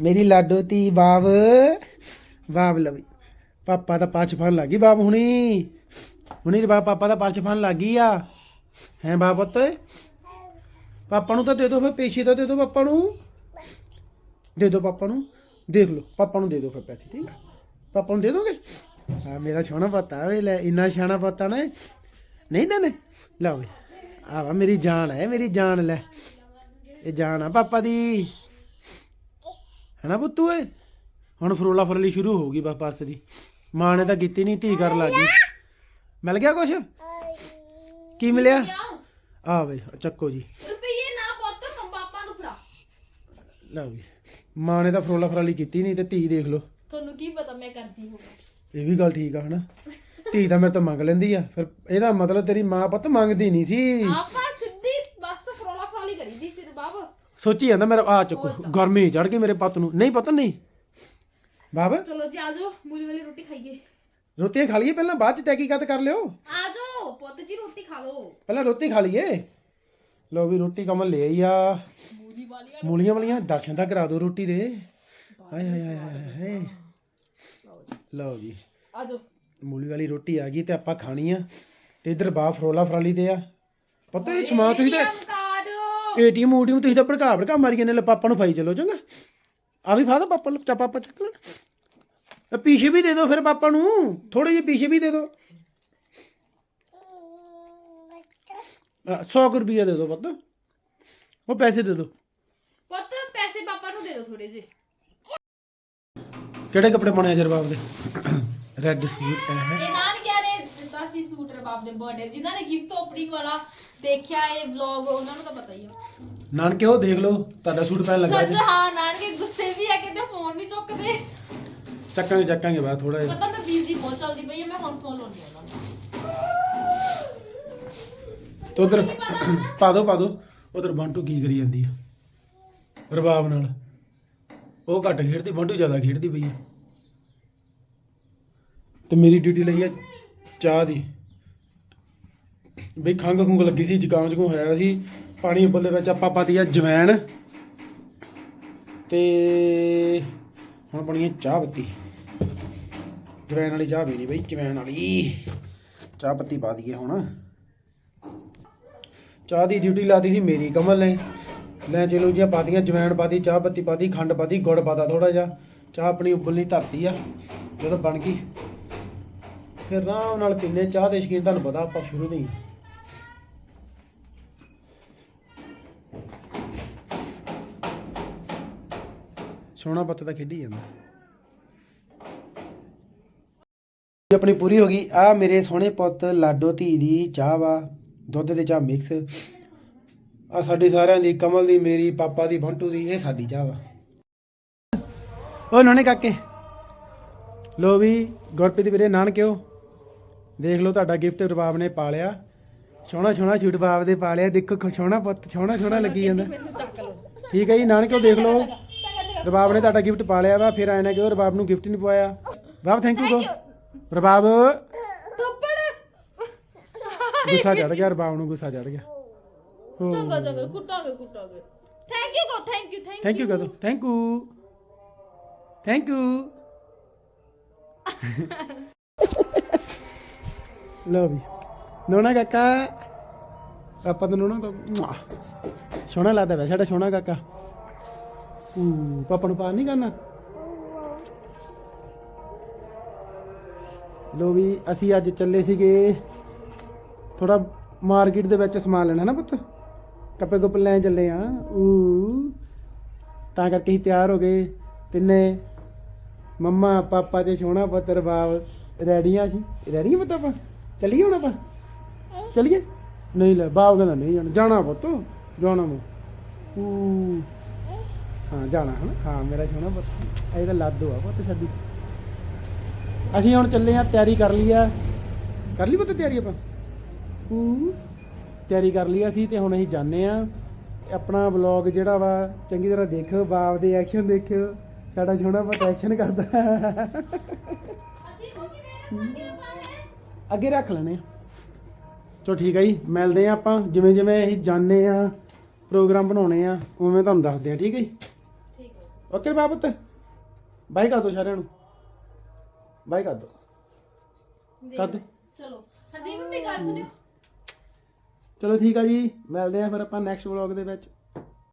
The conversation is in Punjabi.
ਮੇਰੀ ਲਾਡੋ ਧੀ ਬਾਬ ਬਾਬ ਲਵੀ। ਪਾਪਾ ਦਾ ਪਾਛ ਫਨ ਲੱਗੀ ਬਾਬ ਹੁਣੀ। ਹੁਣੀ ਬਾਬ ਪਾਪਾ ਦਾ ਪਾਛ ਫਨ ਲੱਗੀ ਆ। ਹੈ ਬਾਬ ਪੁੱਤ? ਪਾਪਾ ਨੂੰ ਤਾਂ ਦੇ ਦਿਓ ਫਿਰ, ਪੇਸ਼ੀ ਤਾਂ ਦੇ ਦਿਓ ਪਾਪਾ ਨੂੰ। ਦੇ ਦਿਓ ਪਾਪਾ ਨੂੰ। ਦੇਖ ਲਓ, ਪਾਪਾ ਨੂੰ ਦੇ ਦਿਓ ਫਿਰ ਪੈਸੇ, ਠੀਕ ਆ? ਪਾਪਾ ਨੂੰ ਦੇ ਦੋਗੇ? ਹਾਂ, ਮੇਰਾ ਸੋਹਣਾ ਪਤਾ ਵੇ, ਲੈ, ਇੰਨਾ ਸਿਆਣਾ ਪਤਾ ਨਾ ਨਹੀਂ ਦਨੇ ਲਓ ਵੀ ਆ ਮੇਰੀ ਜਾਨ ਹੈ ਮੇਰੀ ਜਾਨ ਲੈ। ਇਹ ਜਾਨ ਆ ਪਾਪਾ ਦੀ। ਹੈਨਾ ਪੁੱਤੂ ਏ ਹੁਣ ਫਰੋਲਾ ਫਰਲੀ ਸ਼ੁਰੂ ਹੋ ਗਈ ਬਸ ਪਰਸ ਦੀ। ਮਾਂ ਨੇ ਤਾਂ ਕੀਤੀ ਨਹੀਂ ਧੀ ਕਰ ਲੱਗੀ ਮਿਲ ਗਿਆ ਕੁਛ? ਕੀ ਮਿਲਿਆ? ਆ ਬਈ ਚੱਕੋ ਜੀ। ਰੁਪਈਏ ਨਾ ਪੁੱਤ ਹੁਣ ਪਾਪਾ ਨੂੰ ਫੜਾ। ਲਓ ਵੀ ਮਾਂ ਨੇ ਤਾਂ ਫਰੋਲਾ ਫਰਾਲੀ ਕੀਤੀ ਨਹੀਂ ਤੇ ਧੀ ਦੇਖ ਲਓ। ਤੁਹਾਨੂੰ ਕੀ ਪਤਾ ਮੈਂ ਕਰਦੀ ਹੋਵਾਂ। ਇਹ ਵੀ ਗੱਲ ਠੀਕ ਆ ਹਨਾ? ਧੀ ਤਾਂ ਮੇਰੇ ਤੋਂ ਮੰਗ ਲੈਂਦੀ ਆ। ਫਿਰ ਇਹਦਾ ਮਤਲਬ ਤੇਰੀ ਮਾਂ ਪੁੱਤ ਮੰਗਦੀ ਨਹੀਂ ਸੀ। ਆਪਾਂ ਸਿੱਧੀ ਬਸ ਫਰੋਲਾ ਫਰਾਲੀ ਕਰੀਦੀ ਸਿਰ ਬਾਬ ਸੋਚੀ ਜਾਂਦਾ ਮੇਰਾ ਆ ਚੱਕੋ ਗਰਮੀ ਚੜ ਗਈ ਮੇਰੇ ਪੁੱਤ ਨੂੰ। ਨਹੀਂ ਪਤਾ ਨਹੀਂ। ਬਾਬ। ਚਲੋ ਜੀ ਆਜੋ ਮੂਲੀ ਵਾਲੀ ਰੋਟੀ ਖਾਈਏ। ਰੋਟੀ ਖਾ ਲਈਏ ਪਹਿਲਾਂ ਬਾਅਦ ਚ ਤਹਿਕੀਕਤ ਕਰ ਲਿਓ? ਆਜੋ ਪੁੱਤ ਜੀ ਰੋਟੀ ਖਾ ਲਓ। ਪਹਿਲਾਂ ਰੋਟੀ ਖਾ ਲਈਏ। ਲੋ ਵੀ ਰੋਟੀ ਕਮਲ ਲੈ ਆਈ ਆ। ਮੂਲੀ ਵਾਲੀ ਮੂਲੀਆਂ ਵਾਲੀਆਂ ਦਰਸ਼ਨ ਤਾਂ ਕਰਾ ਦਿਓ ਰੋਟੀ ਦੇ। ਹਾਏ ਹਾਏ ਹਾਏ ਹਾਏ ਹਾਏ। ਲਓ ਜੀ। ਆਜੋ ਮੂਲੀ ਵਾਲੀ ਰੋਟੀ ਆ ਗਈ ਤੇ ਆਪਾਂ ਖਾਣੀ ਆ। ਤੇ ਇਧਰ ਬਾ ਫਰੋਲਾ ਫਰਾਲੀ ਤੇ ਆ। ਪਤਾ ਇਹ ਸਮਾਨ ਤੁਸੀਂ ਤਾਂ ਏਟੀਐਮ ਊਟੀਐਮ ਤੁਸੀਂ ਤਾਂ ਭੜਕਾ ਭੜਕਾ ਮਾਰੀ ਜਾਂਦੇ ਲੈ ਪਾਪਾ ਨੂੰ ਫਾਈ ਚਲੋ ਚੰਗਾ। ਆ ਵੀ ਫਾਦਾ ਪਾਪਾ ਨੂੰ ਪਾਪਾ ਚੱਕ ਇਹ ਪੀਛੇ ਵੀ ਦੇ ਦਿਓ ਫਿਰ ਪਾਪਾ ਨੂੰ ਥੋੜੇ ਜਿਹੇ ਪੀਛੇ ਵੀ ਦੇ ਦਿਓ 100 ਰੁਪਏ ਦੇ ਦਿਓ ਪੁੱਤ। ਉਹ ਪੈਸੇ ਦੇ ਦਿਓ ਪੁੱਤ ਪੈਸੇ ਪਾਪਾ ਨੂੰ ਦੇ ਦਿਓ ਥੋੜੇ ਜਿਹੇ। ਕਿਹੜੇ ਕੱਪੜੇ ਪਾਉਣੇ ਆ ਜਰਬਾਬ ਦੇ? ਰੈੱਡ ਸੂਟ ਇਹ ਇਹ ਨਾਨਕਿਆਂ ਨੇ ਦਿੱਤਾ ਸੀ ਸੂਟ ਰਬਾਬ ਦੇ ਬਰਥਡੇ ਜਿਨ੍ਹਾਂ ਨੇ ਗਿਫਟ ਓਪਨਿੰਗ ਵਾਲਾ ਦੇਖਿਆ ਇਹ ਵਲੌਗ ਉਹਨਾਂ ਨੂੰ ਤਾਂ ਪਤਾ ਹੀ ਆ। ਨਾਨਕੇ ਉਹ ਦੇਖ ਲਓ ਤੁਹਾਡਾ ਸੂਟ ਪਹਿਨ ਲੱਗਾ ਸੱਚ ਜੀ। ਹਾਂ ਨਾਨਕੇ ਗੁੱਸੇ ਵੀ ਆ ਕਿਤੇ ਫੋਨ ਨਹੀਂ ਚੁੱਕਦੇ। ਚੱਕਾਂਗੇ ਚੱਕਾਂਗੇ ਬਾਅਦ ਥੋੜਾ ਜਿਹਾ। ਪਤਾ ਮੈਂ ਬਿਜ਼ੀ ਬਹੁਤ ਚੱਲਦੀ ਪਈ ਆ ਮੈਂ ਹੁਣ ਫੋਨ ਲਾਉਣੀ ਆ ਤੇ ਉਧਰ ਪਾ ਦੋ ਪਾ ਦੋ। ਉਧਰ ਬੰਟੂ ਕੀ ਕਰੀ ਜਾਂਦੀ ਆ? ਰਬਾਬ ਨਾਲ। ਉਹ ਘੱਟ ਖੇਡਦੀ ਬੰਟੂ ਜ਼ਿਆਦਾ ਖੇਡਦੀ ਪਈ ਆ। ਤੇ ਮੇਰੀ ਡਿਊਟੀ ਲਈ ਆ ਚਾਹ ਦੀ। ਬਈ ਖੰਗ ਖੁੰਗ ਲੱਗੀ ਸੀ ਜ਼ੁਕਾਮ ਜ਼ੁਕਾਮ ਹੋਇਆ ਸੀ। ਪਾਣੀ ਉੱਬਲ ਦੇ ਵਿੱਚ ਆਪਾਂ ਪਾਤੀ ਆ ਜਵੈਣ ਤੇ ਹੁਣ ਬਣੀ ਹੈ ਚਾਹ ਪੱਤੀ। ਜਵੈਣ ਵਾਲੀ ਚਾਹ ਪੀਣੀ ਬਈ ਜਵੈਣ ਵਾਲੀ। ਚਾਹ ਪੱਤੀ ਪਾ ਦਈਏ ਹੁਣ। ਚਾਹ ਦੀ ਡਿਊਟੀ ਲਾਤੀ ਸੀ ਮੇਰੀ ਕਮਲ ਨੇ। ਲੈ ਚਲੋ ਜੀ ਪਾਤੀਆਂ ਜਵੈਣ ਪਾਤੀ ਚਾਹ ਪੱਤੀ ਪਾਤੀ ਖੰਡ ਪਾਤੀ ਗੁੜ ਪਾਤਾ ਥੋੜਾ ਜਿਹਾ। ਚਾਹ ਆਪਣੀ ਉਬਲਣੀ ਧਰਤੀ ਆ, ਜਦੋਂ ਬਣ ਗਈ। ਫਿਰ ਆਰਾਮ ਨਾਲ ਪੀਨੇ ਚਾਹ ਦੇ ਸ਼ਕੀਨ ਤੁਹਾਨੂੰ ਪਤਾ, ਆਪਾਂ ਸ਼ੁਰੂ ਤੋਂ ਸੋਨਾ ਪੱਤ ਤਾਂ ਖੇਡੀ ਜਾਂਦਾ। ਆਪਣੀ ਪੂਰੀ ਹੋ ਗਈ। ਆ ਮੇਰੇ ਸੋਹਣੇ ਪੁੱਤ ਲਾਡੋ ਧੀ ਦੀ ਚਾਹ ਵਾ ਦੁੱਧ ਦੇ ਚਾਹ ਮਿਕਸ ਆ ਸਾਡੀ ਸਾਰਿਆਂ ਦੀ ਕਮਲ ਦੀ ਮੇਰੀ ਪਾਪਾ ਦੀ ਬੰਟੂ ਦੀ ਇਹ ਸਾਡੀ ਚਾਹ ਵਾ। ਓ ਨਾਨੇ ਕਾਕੇ ਲੋ ਵੀ ਗੁਰਪ੍ਰੀਤ ਵੀਰੇ ਨਾਨਕਿਓ ਦੇਖ ਲਓ ਤੁਹਾਡਾ ਗਿਫਟ ਰਬਾਬ ਨੇ ਪਾ ਲਿਆ ਸੋਹਣਾ ਸੋਹਣਾ ਛੂਟ ਬਾਬ ਦੇ ਪਾ ਲਿਆ ਦੇਖੋ ਸੋਹਣਾ ਪੁੱਤ ਸੋਹਣਾ ਸੋਹਣਾ ਲੱਗੀ ਜਾਂਦਾ। ਠੀਕ ਹੈ ਜੀ ਨਾਨਕਿਓ ਦੇਖ ਲਓ। ਚੰਗਾ ਰਬਾਬ ਨੇ ਤੁਹਾਡਾ ਗਿਫਟ ਪਾ ਲਿਆ ਵਾ ਫਿਰ ਆਏ ਨਾ ਕਿ ਰਬਾਬ ਨੂੰ ਗਿਫਟ ਨਹੀਂ ਪਵਾਇਆ। ਬਾਬ ਥੈਂਕ ਯੂ ਰਬਾਬ। ਥੱਪੜ। ਗੁੱਸਾ ਚੜ ਗਿਆ ਰਬਾਬ ਨੂੰ ਗੁੱਸਾ ਚੜ ਗਿਆ। ਹੋ ਚੰਗਾ ਚੰਗਾ ਕੁੱਟਾਂਗੇ ਕੁੱਟਾਂਗੇ। Thank you go thank you thank thank you ਕਹਦੋ thank you thank you ਲਓ ਵੀ। ਨੋਨਾ ਕਾਕਾ। ਆਪਾਂ ਤਾਂ ਨੋਨਾ ਕਾਕਾ ਸੋਹਣਾ ਲੱਗਦਾ ਵੇ ਸਾਡਾ ਸੋਹਣਾ ਕਾਕਾ। ਊ ਪਾਪਾ ਨੂੰ ਪਾਰ ਨਹੀਂ ਕਰਨਾ? ਲੋ ਵੀ, ਅਸੀਂ ਅੱਜ ਚੱਲੇ ਸੀਗੇ ਥੋੜਾ ਮਾਰਕੀਟ ਦੇ ਵਿੱਚ ਸਮਾਨ ਲੈਣਾ ਨਾ ਪੁੱਤ? ਕੱਪੜੇ ਕੁੱਪੜੇ ਲੈਣ ਚੱਲੇ ਆ। ਊ ਤਾਂ ਕਰਕੇ ਹੀ ਤਿਆਰ ਹੋ ਗਏ। ਤਿੰਨੇ, ਮੰਮਾ, ਪਾਪਾ ਤੇ ਸੋਹਣਾ ਪੁੱਤਰ ਬਾਪ ਰੈਡੀਆਂ ਸੀ। ਰੈਡੀਆਂ ਪੁੱਤ ਆਪਾਂ? ਚੱਲੀਏ ਹੁਣ ਆਪਾਂ? ਚੱਲੀਏ? ਨਹੀਂ ਲੈ, ਬਾਪ ਕਹਿੰਦਾ ਨਹੀਂ ਜਾਣਾ। ਜਾਣਾ ਪੁੱਤ, ਜਾਣਾ ਮੈਂ ਊ ਹਾਂ, ਜਾਣਾ, ਹਨਾ? ਹਾਂ, ਮੇਰਾ ਸੋਹਣਾ ਪੁੱਤ। ਇਹ ਤਾਂ ਲਾਦੋ ਆ ਪੁੱਤ ਸਾਡੀ। ਅਸੀਂ ਹੁਣ ਚੱਲੇ ਆ ਤਿਆਰੀ ਕਰ ਲਈ ਆ। ਕਰ ਲਈ ਪੁੱਤ ਤਿਆਰੀ ਆਪਾਂ? ਊ ਤਿਆਰੀ ਕਰ ਲਈ ਅਸੀਂ ਤੇ ਹੁਣ ਅਸੀਂ ਜਾਣੇ ਆ ਆਪਣਾ ਵਲੌਗ ਜਿਹੜਾ ਵਾ, ਚੰਗੀ ਤਰ੍ਹਾਂ ਦੇਖਿਓ ਬਾਪ ਦੇ ਐਕਸ਼ਨ ਦੇਖਿਓ। ਸਾਡਾ ਸੋਹਣਾ ਪੁੱਤ ਐਕਸ਼ਨ ਕਰਦਾ। ਅੱਗੇ ਰੱਖ ਲੈਣੇ ਆ ਚਲੋ ਠੀਕ ਹੈ ਜੀ, ਮਿਲਦੇ ਆ ਆਪਾਂ। ਜਿਵੇਂ ਜਿਵੇਂ ਅਸੀਂ ਜਾਣੇ ਆ ਪ੍ਰੋਗਰਾਮ ਬਣਾਉਣੇ ਆ ਉਵੇਂ ਤੁਹਾਨੂੰ ਦੱਸਦੇ ਆ ਠੀਕ ਹੈ ਜੀ? ਓਕੇ ਬਾਬਤ ਬਾਈ ਕਰ ਦੋ ਸਾਰਿਆਂ ਨੂੰ। ਬਾਈ ਕਰ ਦੋ। ਕਰ ਦੋ। ਚਲੋ। ਹਰਦੀਪ ਵੀ ਗੱਲ ਸੁਣਿਓ। ਚਲੋ ਠੀਕ ਆ ਜੀ। ਮਿਲਦੇ ਆ ਫਿਰ ਆਪਾਂ ਨੈਕਸਟ ਵਲੌਗ ਦੇ ਵਿੱਚ।